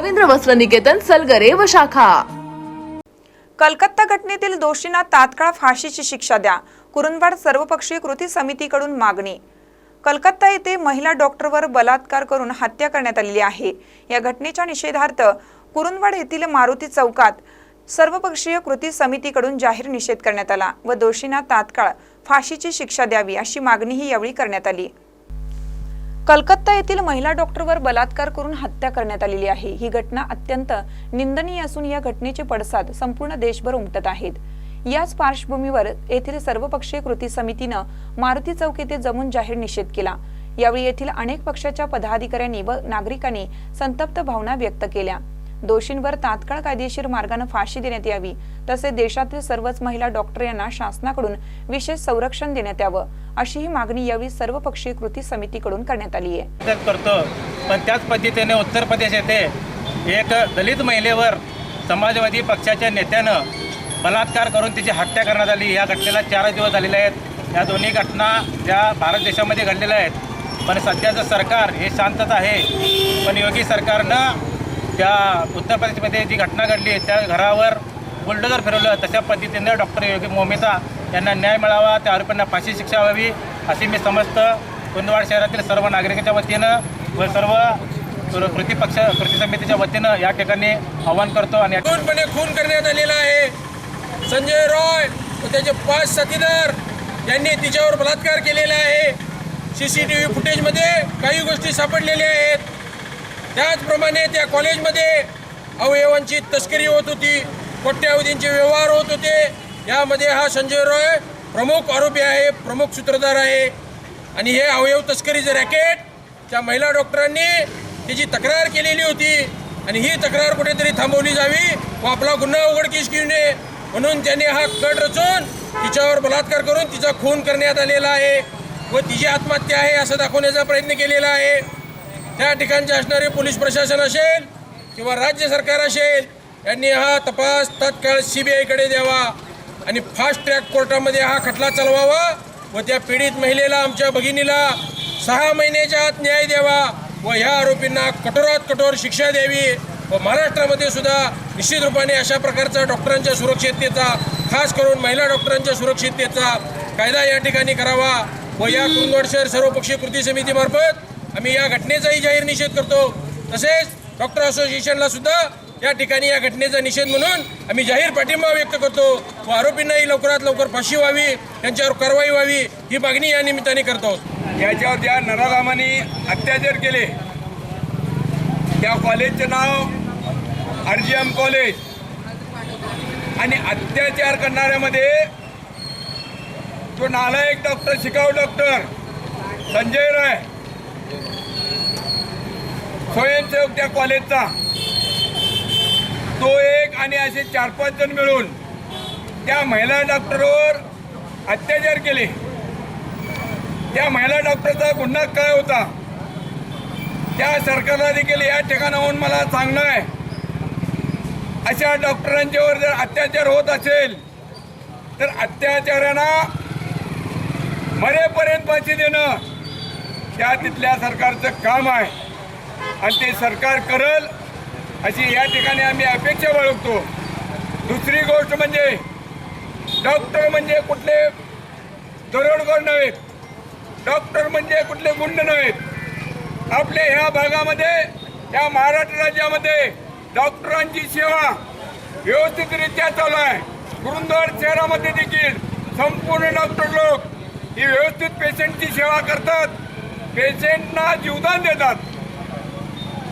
रवींद्र वस्त्र निकेतन सलगरे व शाखा. कलकत्ता घटनेतील दोषींना तात्काळ फाशीची शिक्षा द्या. कुरुंदवाड सर्वपक्षीय कृती समितीकडून मागणी. कलकत्ता येथे महिला डॉक्टरवर बलात्कार करून हत्या करण्यात आलेली आहे. या घटनेच्या निषेधार्थ कुरुंदवाड येथील मारुती चौकात सर्वपक्षीय कृती समितीकडून जाहीर निषेध करण्यात आला व दोषींना तात्काळ फाशीची शिक्षा द्यावी अशी मागणीही यावेळी करण्यात आली. कलकत्ता येथील महिला डॉक्टरवर बलात्कार करून हत्या करण्यात आलेली आहे. ही घटना अत्यंत निंदनीय असून या घटनेचे पडसाद संपूर्ण देशभर उमटत आहेत. याच पार्श्वभूमीवर येथील सर्वपक्षीय कृती समितीनं मारुती चौक येथे जमून जाहीर निषेध केला. यावेळी येथील अनेक पक्षाच्या पदाधिकाऱ्यांनी व नागरिकांनी संतप्त भावना व्यक्त केल्या. दोषींवर तात्काळ कायदेशीर मार्गाने फाशी देण्यात यावी तसेच देशातील सर्वच महिला डॉक्टर यांना शासनाकडून विशेष संरक्षण देण्यात यावं. अशीही मागणी यावेळी सर्वपक्षीय कृती समितीकडून करण्यात आली आहे. मदत करतो पण त्याच पद्धतीने उत्तर प्रदेश येथे एक दलित महिलेवर समाजवादी पक्षाच्या नेत्यानं बलात्कार करून तिची हत्या करण्यात आली. या घटनेला चार दिवस झालेले आहेत. या दोन्ही घटना ज्या भारत देशामध्ये घडलेल्या आहेत पण सध्याचं सरकार हे शांतता आहे. पण योगी सरकारनं त्या उत्तर प्रदेशमध्ये जी घटना घडली त्या घरावर बुलडोजर फिरवलं तशा पद्धतीनं डॉक्टर योगी मोमिता त्यांना न्याय मिळावा त्या आरोपींना फाशी शिक्षा व्हावी अशी मी समजतं कुंदवाड शहरातील सर्व नागरिकांच्या वतीनं व सर्व कृती पक्ष कृती समितीच्या वतीनं या ठिकाणी आवाहन करतो आणि पूर्णपणे खून करण्यात आलेला आहे. संजय रॉय व त्याचे पाच साथीदार यांनी तिच्यावर बलात्कार केलेला आहे. सी सी टी व्ही फुटेजमध्ये काही गोष्टी सापडलेल्या आहेत. त्याचप्रमाणे त्या कॉलेजमध्ये अवयवांची तस्करी होत होती कोट्यावधींचे व्यवहार होत होते. यामध्ये हा संजय रॉय प्रमुख आरोपी आहे प्रमुख सूत्रधार आहे. आणि हे अवयव तस्करीचं रॅकेट त्या महिला डॉक्टरांनी त्याची तक्रार केलेली होती आणि ही तक्रार कुठेतरी थांबवली जावी व आपला गुन्हा उघडकीस घेऊ नये म्हणून त्यांनी हा कट रचून तिच्यावर बलात्कार करून तिचा खून करण्यात आलेला आहे व तिची आत्महत्या आहे असं दाखवण्याचा प्रयत्न केलेला आहे. त्या ठिकाणचे असणारे पोलीस प्रशासन असेल किंवा राज्य सरकार असेल यांनी हा तपास तत्काळ सी बी आयकडे द्यावा. आणि फास्ट ट्रॅक कोर्टामध्ये हा खटला चालवावा व त्या पीडित महिलेला आमच्या भगिनीला सहा महिन्याच्या आत न्याय द्यावा व ह्या आरोपींना कठोरात कठोर शिक्षा द्यावी व महाराष्ट्रामध्ये सुद्धा निश्चित रूपाने अशा प्रकारचा डॉक्टरांच्या सुरक्षिततेचा खास करून महिला डॉक्टरांच्या सुरक्षिततेचा कायदा या ठिकाणी करावा व या कुंदवड शहर सर्वपक्षीय कृती समितीमार्फत आम्ही या घटनेचाही जाहीर निषेध करतो. तसेच डॉक्टर असोसिएशनला सुद्धा या ठिकाणी या घटनेचा निषेध म्हणून आम्ही जाहीर पाठिंबा व्यक्त करतो. व आरोपींनाही लवकरात लवकर फाशी व्हावी त्यांच्यावर कारवाई व्हावी ही मागणी या निमित्ताने करतो याच्यावर ज्या नराधामाने अत्याचार केले त्या कॉलेजचे नाव आर जी एम कॉलेज. आणि अत्याचार करणाऱ्यामध्ये तो नालायक डॉक्टर शिकाऊ डॉक्टर संजय राय स्वयंसेवक त्या कॉलेजचा. आणि असे चार पाच जण मिळून त्या महिला डॉक्टरवर अत्याचार केले. त्या महिला डॉक्टरचा गुन्हा काय होता? त्या सरकारला देखील या ठिकाणाहून मला सांगणं आहे. अशा डॉक्टरांच्यावर जर अत्याचार होत असेल तर अत्याचारांना मरेपर्यंत फाशी देणं त्या तिथल्या सरकारचं काम आहे. आणि ते सरकार करल अशी या ठिकाणी आम्ही अपेक्षा बाळगतो. दुसरी गोष्ट म्हणजे डॉक्टर म्हणजे कुठले दरोडखोर नव्हे डॉक्टर म्हणजे कुठले गुंड नव्हेत आपल्या ह्या भागामध्ये या महाराष्ट्र राज्यामध्ये डॉक्टरांची सेवा व्यवस्थितरित्या चालू आहे. कुरुंदवाड शहरामध्ये देखील संपूर्ण डॉक्टर लोक ही व्यवस्थित पेशंटची सेवा करतात. पेशंटना जीवदान देतात.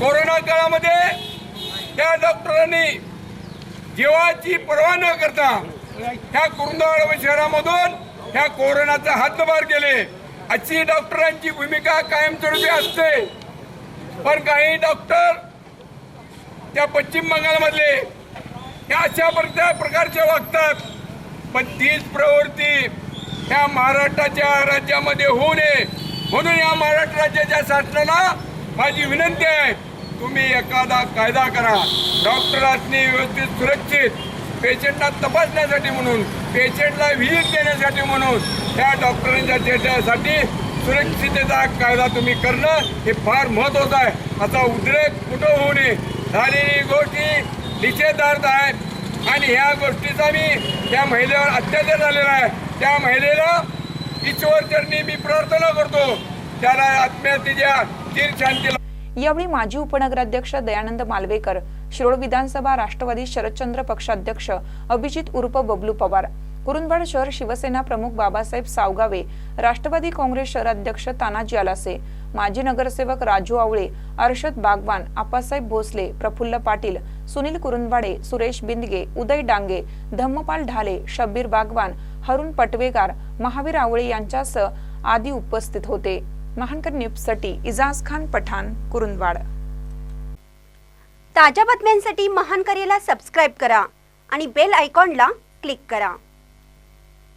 कोरोना काळामध्ये त्या डॉक्टरांनी जीवाची पर्वा न करता ह्या कुरुंदवाड शहरामधून ह्या कोरोनाचा हातभार केले. अशी डॉक्टरांची भूमिका कायमस्वरूपी असते. पण काही डॉक्टर त्या पश्चिम बंगालमधले ह्या अशा प्रत्या प्रकारचे वागतात. पण तीच प्रवृत्ती ह्या महाराष्ट्राच्या राज्यामध्ये होऊ नये. म्हणून या महाराष्ट्र राज्याच्या शासनाला माझी विनंती आहे तुम्ही एखादा कायदा करा. डॉक्टरांनी व्यवस्थित सुरक्षित पेशंटला तपासण्यासाठी म्हणून पेशंटला व्हिजिट देण्यासाठी म्हणून त्या डॉक्टरांच्या त्याच्यासाठी सुरक्षिततेचा कायदा तुम्ही करणं हे फार महत्त्वाचं आहे. असा उद्रेक कुठं होऊ नये झालेली गोष्टी निषेधार्थ आहे आणि ह्या गोष्टीचा मी त्या महिलेवर अत्याचार झालेला आहे. त्या महिलेला ईश्वरचरणी मी प्रार्थना करतो. त्याला आत्महत्येच्या तीर शांतीला यावेळी माजी उपनगराध्यक्ष दयानंद मालवेकर शिरोळ विधानसभा राष्ट्रवादी शरदचंद्र पक्षाध्यक्ष अभिजित उर्फ बबलू पवार कुरुंदवाड शहर शिवसेना प्रमुख बाबासाहेब सावगावे राष्ट्रवादी काँग्रेस शहराध्यक्ष तानाजी आलासे माजी नगरसेवक राजू आवळे अर्षद बागवान आप्पासाहेब भोसले प्रफुल्ल पाटील सुनील कुरुंदवाडे सुरेश बिंदगे उदय डांगे धम्मपाल ढाले शब्बीर बागवान हरुण पटवेगार महावीर आवळे यांच्यासह आदी उपस्थित होते. महानकर न्यूजसाठी इजाज खान पठाण कुरुंदवाड. ताज्या बातम्यांसाठी महान करेला सबस्क्राईब करा आणि बेल आयकॉनला क्लिक करा.